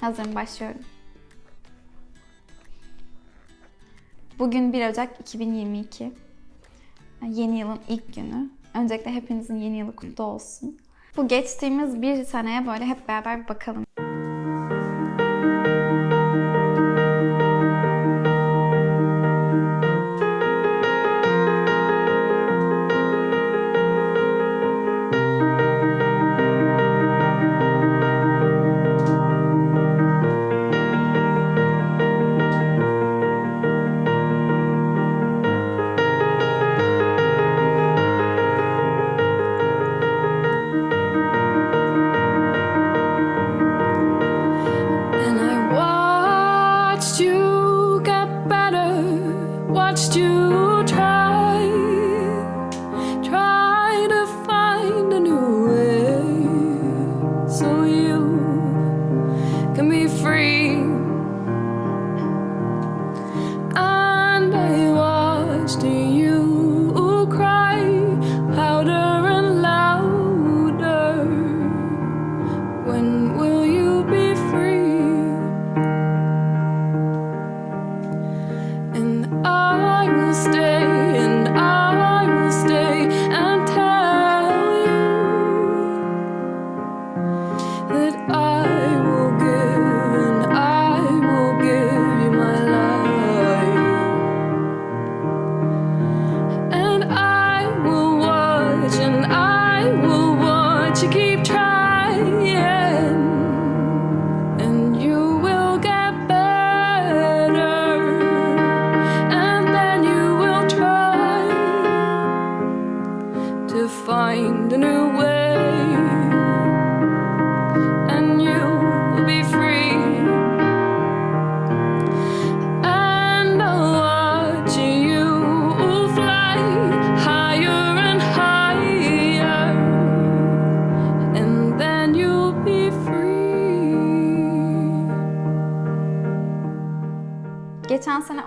Hazırım, başlıyorum. Bugün 1 Ocak 2022. Yeni yılın ilk günü. Öncelikle hepinizin yeni yılı kutlu olsun. Bu geçtiğimiz bir seneye böyle hep beraber bir bakalım.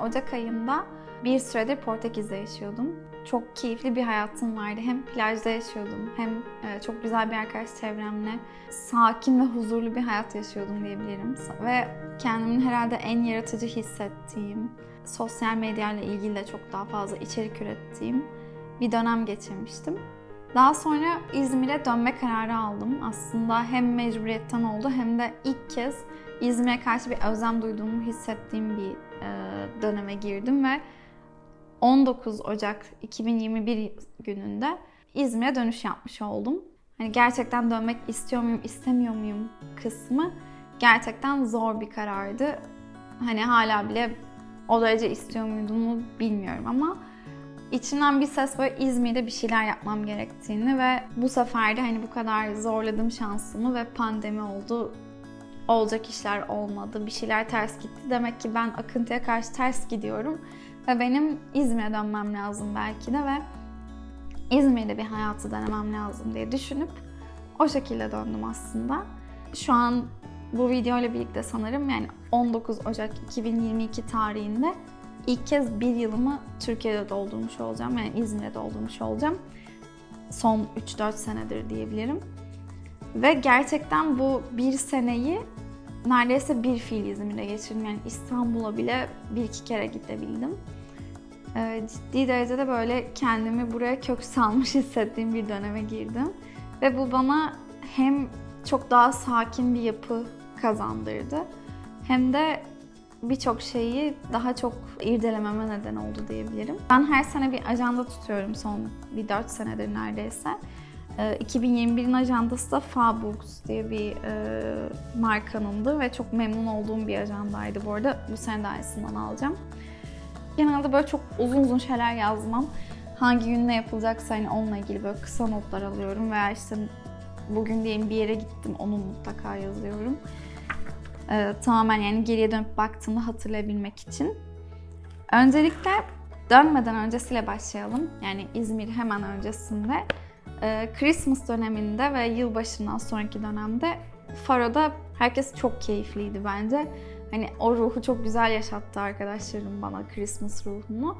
Ocak ayında bir süredir Portekiz'de yaşıyordum. Çok keyifli bir hayatım vardı. Hem plajda yaşıyordum hem e, çok güzel bir arkadaş çevremle sakin ve huzurlu bir hayat yaşıyordum diyebilirim. Ve kendimin herhalde en yaratıcı hissettiğim, sosyal medyayla ilgili de çok daha fazla içerik ürettiğim bir dönem geçirmiştim. Daha sonra İzmir'e dönme kararı aldım. Aslında hem mecburiyetten oldu hem de ilk kez İzmir'e karşı bir özlem duyduğumu hissettiğim bir e, döneme girdim ve 19 Ocak 2021 gününde İzmir'e dönüş yapmış oldum. Hani gerçekten dönmek istiyor muyum, istemiyor muyum kısmı gerçekten zor bir karardı. Hani hala bile o derece istiyor muydumu bilmiyorum ama içimden bir ses böyle İzmir'de bir şeyler yapmam gerektiğini ve bu sefer de hani bu kadar zorladım şansımı ve pandemi oldu. Olacak işler olmadı, bir şeyler ters gitti. Demek ki ben akıntıya karşı ters gidiyorum ve benim İzmir'e dönmem lazım belki de ve İzmir'de bir hayatı denemem lazım diye düşünüp o şekilde döndüm aslında. Şu an bu video ile birlikte sanırım yani 19 Ocak 2022 tarihinde ilk kez bir yılımı Türkiye'de doldurmuş olacağım. Yani İzmir'de doldurmuş olacağım. Son 3-4 senedir diyebilirim. Ve gerçekten bu bir seneyi neredeyse bir fiil İzmir'de geçirdim. Yani İstanbul'a bile bir iki kere gidebildim. Ee, ciddi derecede böyle kendimi buraya kök salmış hissettiğim bir döneme girdim. Ve bu bana hem çok daha sakin bir yapı kazandırdı hem de birçok şeyi daha çok irdelememe neden oldu diyebilirim. Ben her sene bir ajanda tutuyorum son bir 4 senedir neredeyse. Ee, 2021'in ajandası da Fabooks diye bir e, markanındı ve çok memnun olduğum bir ajandaydı bu arada. Bu sene de aynısından alacağım. Genelde böyle çok uzun uzun şeyler yazmam. Hangi gün ne yapılacaksa hani onunla ilgili böyle kısa notlar alıyorum veya işte bugün diyelim bir yere gittim onu mutlaka yazıyorum. Ee, tamamen yani geriye dönüp baktığımda hatırlayabilmek için. Öncelikle dönmeden öncesiyle başlayalım. Yani İzmir hemen öncesinde. Ee, Christmas döneminde ve yılbaşından sonraki dönemde Faro'da herkes çok keyifliydi bence. Hani o ruhu çok güzel yaşattı arkadaşlarım bana Christmas ruhunu.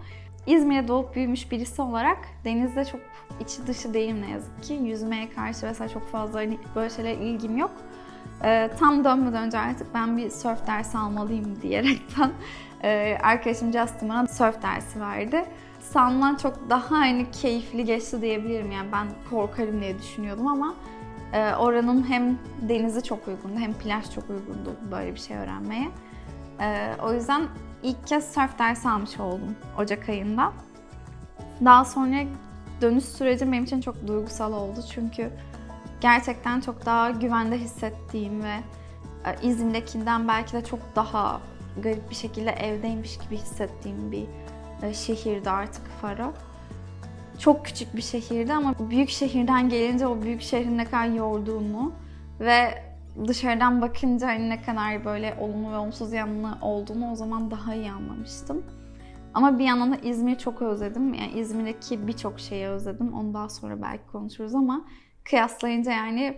İzmir'de doğup büyümüş birisi olarak denizde çok içi dışı değilim ne yazık ki. Yüzmeye karşı mesela çok fazla hani böyle şeylere ilgim yok. Ee, tam dönmeden önce artık ben bir surf dersi almalıyım diyerekten e, arkadaşım Justin bana surf dersi verdi. Sanılan çok daha hani keyifli geçti diyebilirim yani ben korkarım diye düşünüyordum ama e, oranın hem denizi çok uygundu hem plaj çok uygundu böyle bir şey öğrenmeye. E, o yüzden ilk kez surf dersi almış oldum Ocak ayında. Daha sonra dönüş süreci benim için çok duygusal oldu çünkü gerçekten çok daha güvende hissettiğim ve e, İzmir'dekinden belki de çok daha garip bir şekilde evdeymiş gibi hissettiğim bir e, şehirdi artık Faro. Çok küçük bir şehirdi ama büyük şehirden gelince o büyük şehrin ne kadar yorduğunu ve dışarıdan bakınca hani ne kadar böyle olumlu ve olumsuz yanını olduğunu o zaman daha iyi anlamıştım. Ama bir yandan da İzmir'i çok özledim. Yani İzmir'deki birçok şeyi özledim. Onu daha sonra belki konuşuruz ama kıyaslayınca yani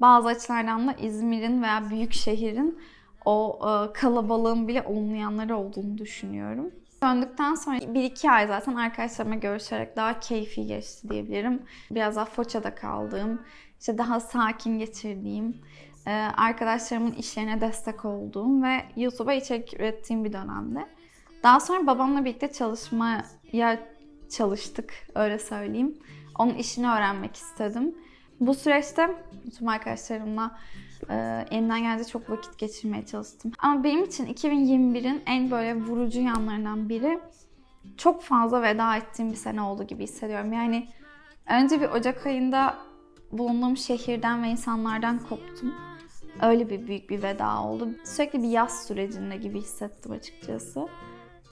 bazı açılardan da İzmir'in veya büyük şehrin o e, kalabalığın bile olumlu yanları olduğunu düşünüyorum. Döndükten sonra 1-2 ay zaten arkadaşlarımla görüşerek daha keyfi geçti diyebilirim. Biraz daha Foça'da kaldığım, işte daha sakin geçirdiğim, e, arkadaşlarımın işlerine destek olduğum ve YouTube'a içerik ürettiğim bir dönemde. Daha sonra babamla birlikte çalışmaya çalıştık, öyle söyleyeyim. Onun işini öğrenmek istedim. Bu süreçte tüm arkadaşlarımla e, elimden geldiğince çok vakit geçirmeye çalıştım. Ama benim için 2021'in en böyle vurucu yanlarından biri çok fazla veda ettiğim bir sene oldu gibi hissediyorum. Yani önce bir Ocak ayında bulunduğum şehirden ve insanlardan koptum. Öyle bir büyük bir veda oldu. Sürekli bir yaz sürecinde gibi hissettim açıkçası.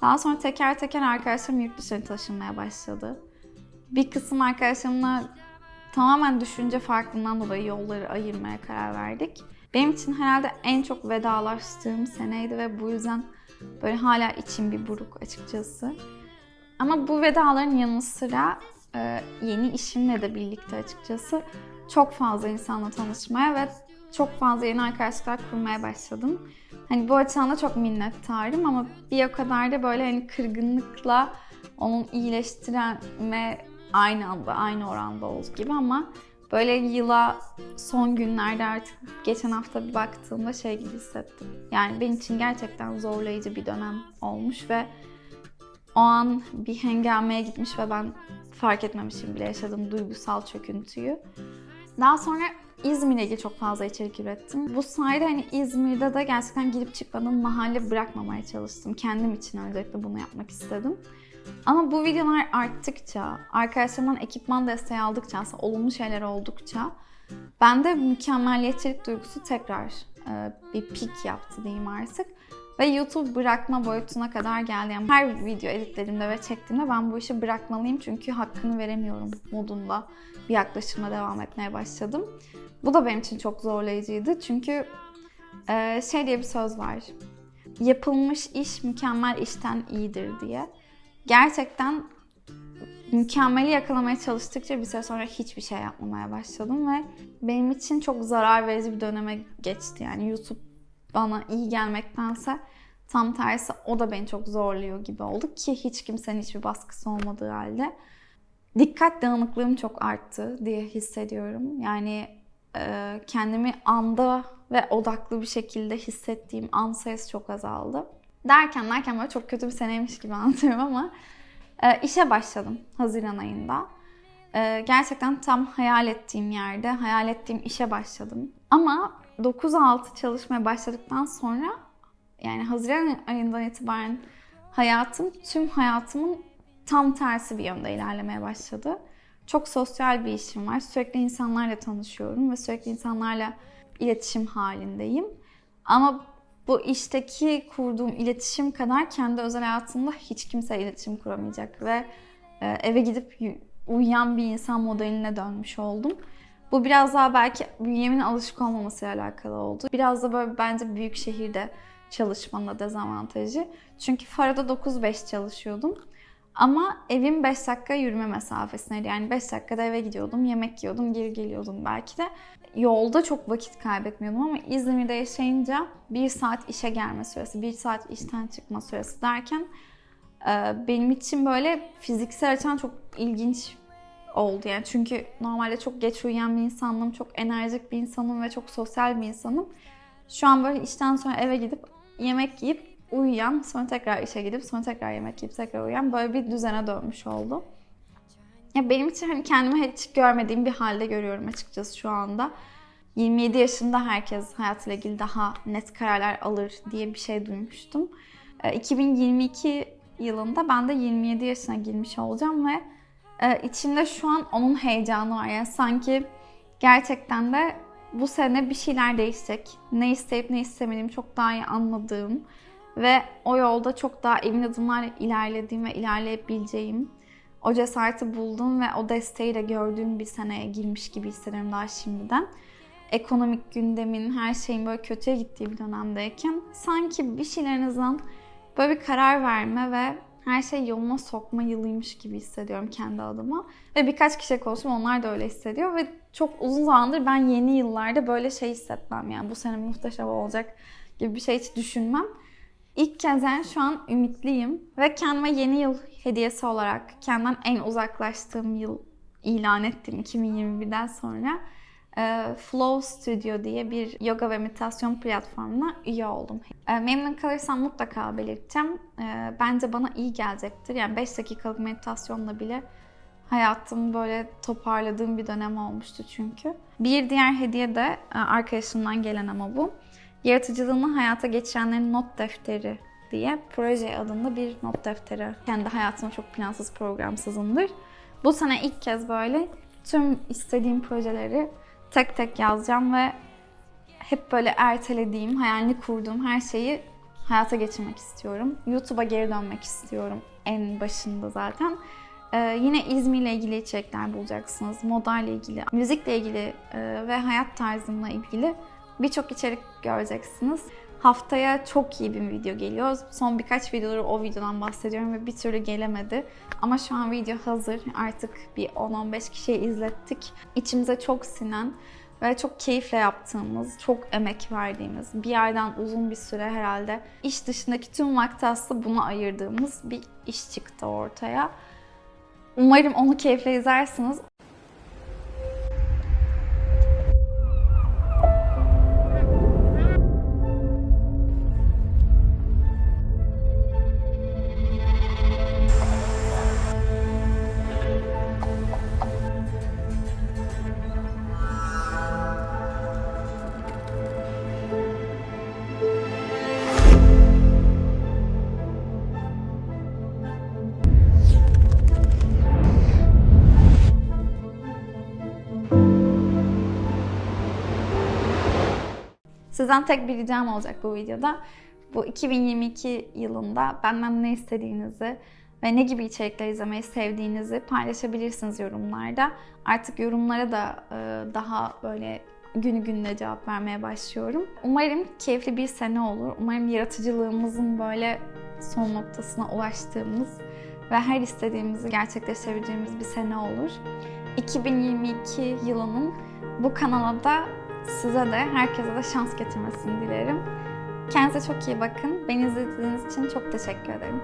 Daha sonra teker teker arkadaşlarım yurt dışına taşınmaya başladı. Bir kısım arkadaşlarımla tamamen düşünce farklılığından dolayı yolları ayırmaya karar verdik. Benim için herhalde en çok vedalaştığım seneydi ve bu yüzden böyle hala içim bir buruk açıkçası. Ama bu vedaların yanı sıra e, yeni işimle de birlikte açıkçası çok fazla insanla tanışmaya ve çok fazla yeni arkadaşlıklar kurmaya başladım. Hani bu açıdan da çok minnettarım ama bir o kadar da böyle hani kırgınlıkla onun iyileştirme aynı anda, aynı oranda oldu gibi ama böyle yıla son günlerde artık geçen hafta bir baktığımda şey gibi hissettim. Yani benim için gerçekten zorlayıcı bir dönem olmuş ve o an bir hengameye gitmiş ve ben fark etmemişim bile yaşadığım duygusal çöküntüyü. Daha sonra İzmir'le ilgili çok fazla içerik ürettim. Bu sayede hani İzmir'de de gerçekten girip çıkmadan mahalle bırakmamaya çalıştım. Kendim için öncelikle bunu yapmak istedim. Ama bu videolar arttıkça, arkadaşlarımdan ekipman desteği aldıkça, aslında olumlu şeyler oldukça bende mükemmeliyetçilik duygusu tekrar e, bir pik yaptı diyeyim artık. Ve YouTube bırakma boyutuna kadar geldi. Yani her video editlediğimde ve çektiğimde ben bu işi bırakmalıyım çünkü hakkını veremiyorum modunda bir yaklaşımla devam etmeye başladım. Bu da benim için çok zorlayıcıydı çünkü e, şey diye bir söz var. Yapılmış iş mükemmel işten iyidir diye. Gerçekten mükemmeli yakalamaya çalıştıkça bir süre sonra hiçbir şey yapmamaya başladım ve benim için çok zarar verici bir döneme geçti. Yani YouTube bana iyi gelmektense tam tersi o da beni çok zorluyor gibi oldu ki hiç kimsenin hiçbir baskısı olmadığı halde. Dikkat dağınıklığım çok arttı diye hissediyorum. Yani e, kendimi anda ve odaklı bir şekilde hissettiğim an sayısı çok azaldı. Derken derken böyle çok kötü bir seneymiş gibi anlatıyorum ama e, işe başladım Haziran ayında. E, gerçekten tam hayal ettiğim yerde, hayal ettiğim işe başladım. Ama 9-6 çalışmaya başladıktan sonra yani Haziran ayından itibaren hayatım tüm hayatımın tam tersi bir yönde ilerlemeye başladı. Çok sosyal bir işim var. Sürekli insanlarla tanışıyorum ve sürekli insanlarla iletişim halindeyim. Ama bu işteki kurduğum iletişim kadar kendi özel hayatımda hiç kimse iletişim kuramayacak ve e, eve gidip uyuyan bir insan modeline dönmüş oldum. Bu biraz daha belki bünyemin alışık olmamasıyla alakalı oldu. Biraz da böyle bence büyük şehirde çalışmanın da dezavantajı. Çünkü Fara'da 9-5 çalışıyordum. Ama evim 5 dakika yürüme mesafesindeydi. Yani 5 dakikada eve gidiyordum, yemek yiyordum, geri geliyordum belki de. Yolda çok vakit kaybetmiyordum ama İzmir'de yaşayınca 1 saat işe gelme süresi, 1 saat işten çıkma süresi derken benim için böyle fiziksel açıdan çok ilginç oldu yani. Çünkü normalde çok geç uyuyan bir insanım, çok enerjik bir insanım ve çok sosyal bir insanım. Şu an böyle işten sonra eve gidip yemek yiyip uyuyan, sonra tekrar işe gidip sonra tekrar yemek yiyip tekrar uyuyan böyle bir düzene dönmüş oldu. Ya benim için hani kendimi hiç görmediğim bir halde görüyorum açıkçası şu anda. 27 yaşında herkes hayatıyla ilgili daha net kararlar alır diye bir şey duymuştum. Ee, 2022 yılında ben de 27 yaşına girmiş olacağım ve e, içimde şu an onun heyecanı var. Yani sanki gerçekten de bu sene bir şeyler değişecek. Ne isteyip ne istemediğimi çok daha iyi anladığım ve o yolda çok daha emin adımlarla ilerlediğim ve ilerleyebileceğim, o cesareti buldum ve o desteği de gördüğüm bir seneye girmiş gibi hissediyorum daha şimdiden. Ekonomik gündemin, her şeyin böyle kötüye gittiği bir dönemdeyken sanki bir şeylerinizden böyle bir karar verme ve her şey yoluna sokma yılıymış gibi hissediyorum kendi adıma. Ve birkaç kişiyle konuştum onlar da öyle hissediyor ve çok uzun zamandır ben yeni yıllarda böyle şey hissetmem yani bu sene muhteşem olacak gibi bir şey hiç düşünmem. İlk kez yani şu an ümitliyim ve kendime yeni yıl hediyesi olarak kendimden en uzaklaştığım yıl ilan ettim 2021'den sonra. e, Flow Studio diye bir yoga ve meditasyon platformuna üye oldum. E, Memnun kalırsam mutlaka belirteceğim. E, Bence bana iyi gelecektir. Yani 5 dakikalık meditasyonla bile hayatımı böyle toparladığım bir dönem olmuştu çünkü. Bir diğer hediye de e, arkadaşımdan gelen ama bu. Yaratıcılığını hayata geçirenlerin not defteri diye proje adında bir not defteri. Kendi hayatım çok plansız programsızımdır. Bu sene ilk kez böyle tüm istediğim projeleri tek tek yazacağım ve hep böyle ertelediğim, hayalini kurduğum her şeyi hayata geçirmek istiyorum. YouTube'a geri dönmek istiyorum en başında zaten. Ee, yine İzmir'le ilgili içerikler bulacaksınız. Modayla ilgili, müzikle ilgili e, ve hayat tarzımla ilgili birçok içerik göreceksiniz. Haftaya çok iyi bir video geliyor. Son birkaç videoları o videodan bahsediyorum ve bir türlü gelemedi. Ama şu an video hazır. Artık bir 10-15 kişiye izlettik. İçimize çok sinen ve çok keyifle yaptığımız, çok emek verdiğimiz, bir yerden uzun bir süre herhalde iş dışındaki tüm vakti aslında buna ayırdığımız bir iş çıktı ortaya. Umarım onu keyifle izlersiniz. Sizden tek bir ricam olacak bu videoda. Bu 2022 yılında benden ne istediğinizi ve ne gibi içerikler izlemeyi sevdiğinizi paylaşabilirsiniz yorumlarda. Artık yorumlara da e, daha böyle günü gününe cevap vermeye başlıyorum. Umarım keyifli bir sene olur. Umarım yaratıcılığımızın böyle son noktasına ulaştığımız ve her istediğimizi gerçekleştirebileceğimiz bir sene olur. 2022 yılının bu kanala da size de herkese de şans getirmesini dilerim. Kendinize çok iyi bakın. Beni izlediğiniz için çok teşekkür ederim.